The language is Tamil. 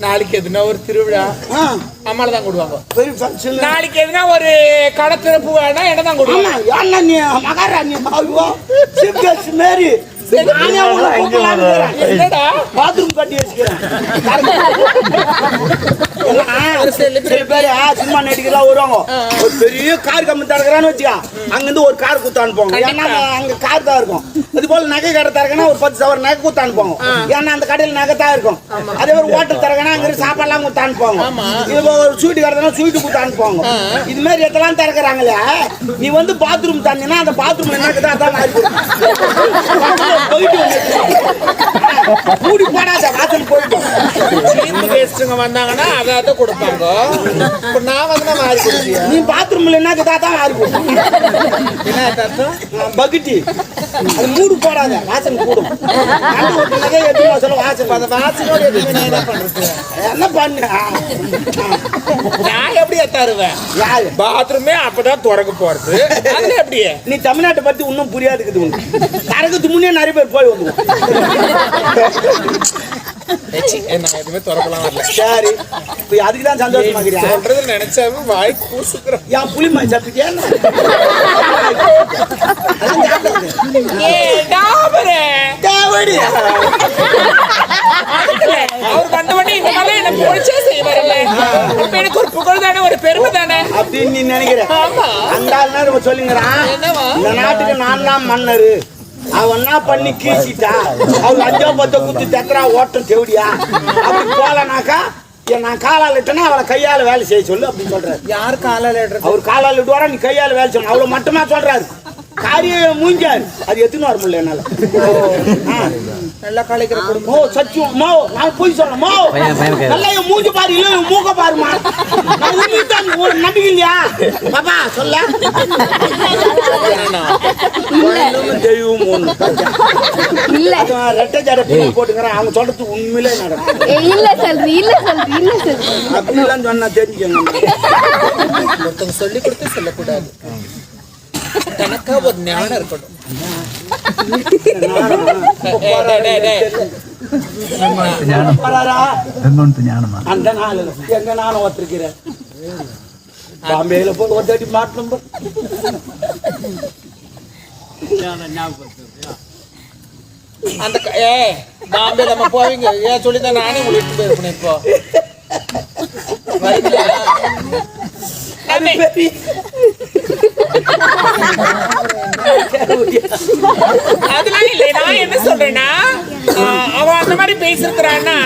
நாளைக்கு எதுனா ஒரு திருவிழா அம்மால தான் கொடுவாங்க. நாளைக்கு எதுனா ஒரு கடை திறப்பு வேணா என்ன தான் கொடுவாங்க. நீ மகாராணி மாரி. இருக்கிறேன். என்னடா? பாத்ரூம் கட்டி வச்சுக்கிறேன். சில பேர் சினிமா நடிகர்லாம் வருவாங்க. ஒரு பெரிய கார் கம்பி தரக்குறான்னு வச்சுக்கா அங்கிருந்து ஒரு கார் குத்து அனுப்புவாங்க ஏன்னா அங்க கார் தான் இருக்கும். அது போல நகை கடை தரக்கனா ஒரு பத்து சவர் நகை குத்து அனுப்புவாங்க ஏன்னா அந்த கடையில் நகை தான் இருக்கும். அதே மாதிரி ஹோட்டல் தரக்கனா அங்க சாப்பாடுலாம் குத்து அனுப்புவாங்க இது ஒரு ஸ்வீட் கடை ஸ்வீட் குத்து அனுப்புவாங்க இது மாதிரி எதெல்லாம் திறக்கிறாங்களே நீ வந்து பாத்ரூம் தந்தீங்கன்னா அந்த பாத்ரூம்ல என்ன அதான். போயிட்டு வந்து மூடி போடாத வாசல் போயிட்டோம் சீப்பு கெஸ்ட்டுங்க வந்தாங்கன்னா அதை அதை கொடுப்பாங்க. இப்போ நான் வந்து மாறி கொடுப்பியா நீ பாத்ரூம்ல என்ன இருக்குதோ அதான் மாறி போயிடும் என்ன அர்த்தம்? பக்கெட்டி அது மூடு போடாத வாசல் கூடும் எட்டு மாசம் வாசல் அந்த வாசனோட எதுவுமே என்ன பண்றது? என்ன பண்ண? நான் எப்படி தருவேன் யாரு? பாத்ரூமே அப்பதான் திறக்க போறது. அது எப்படி? நீ தமிழ்நாட்டை பத்தி இன்னும் புரியாதுக்குது உனக்கு. கரகத்து முன்னே நிறைய பேர் போய் நான் எதுவுமே திறக்கலாம் வரல. சரி. இப்போ அதுக்கு தான் சந்தோஷமாக்குறியா சொல்றது நினைச்சாவே வாய் கூசுக்கிறேன் என் புளி சாப்பிட்டியா தேவடி. அவர் வந்தவொடனே இந்த மாதிரி என்ன பிடிச்சே செய்வாருல்ல எனக்கு ஒரு புகழ் தானே ஒரு பெருமை தானே. அப்படின்னு நீ நினைக்கிற? ஆமா. அந்த ஆள் நேரம் சொல்லுங்கிறான் என்னவா? இந்த நாட்டுக்கு நான் தான் மன்னரு. அவன் என்ன பண்ணி கீசிட்டா? அவள் அஞ்சோ பத்தோ குத்தி தெக்கரா ஓட்டம் தேவடியா? அப்படி போலனாக்கா நான் காலால் இட்டேன்னா அவளை கையால வேலை செய்ய சொல்லு அப்படின்னு சொல்றாரு. யார் காலால இடுறது? அவர் காலால் இட்டுவாரா நீ கையால வேலை செய்யணும். அவ்வளவு மட்டுமா சொல்றாரு. காரியம் மூஞ்சாரு. அது எத்தனை வர முடியல என்னால. நல்லா கலைக்கிற குடும்பம் மோ சச்சியம் மோ நான் போய் சொல்றேன் மோ நல்லா என் மூஞ்சி பாரு இல்ல என் மூக்க பாருமா நான் உண்மைதான் ஒரு நம்பிக்கை இல்லையா? பாப்பா சொல்ல. தெய்வம் ஒண்ணு. இல்ல. ரெட்டை ஜடை பின்னி போட்டுக்கிறேன் அவங்க சொல்றது உண்மையிலே நடக்கும். ஏய், இல்ல சொல்றி இல்ல சொல்றி இல்ல சொல்றி. அப்படிலாம் சொன்னா தெரிஞ்சுக்கங்க. ஒருத்தவங்க சொல்லி கொடுத்து சொல்லக்கூடாது. எனக்கா ஒரு ஞானம் இருக்கணும் அந்த நாள் எங்க நானும் ஒத்துருக்கிறேன் பாம்பேல போய் ஒரு தட்டி மாட்டணும். அந்த ஏய் பாம்பே நம்ம போவீங்க. ஏன் சொல்லி தான் நானே உங்களுக்கு போயிருப்பேன் இப்போ. அதெல்லாம் இல்லை நான் என்ன சொல்றேன்னா அவன் அந்த மாதிரி பேசிருக்கிறான்னா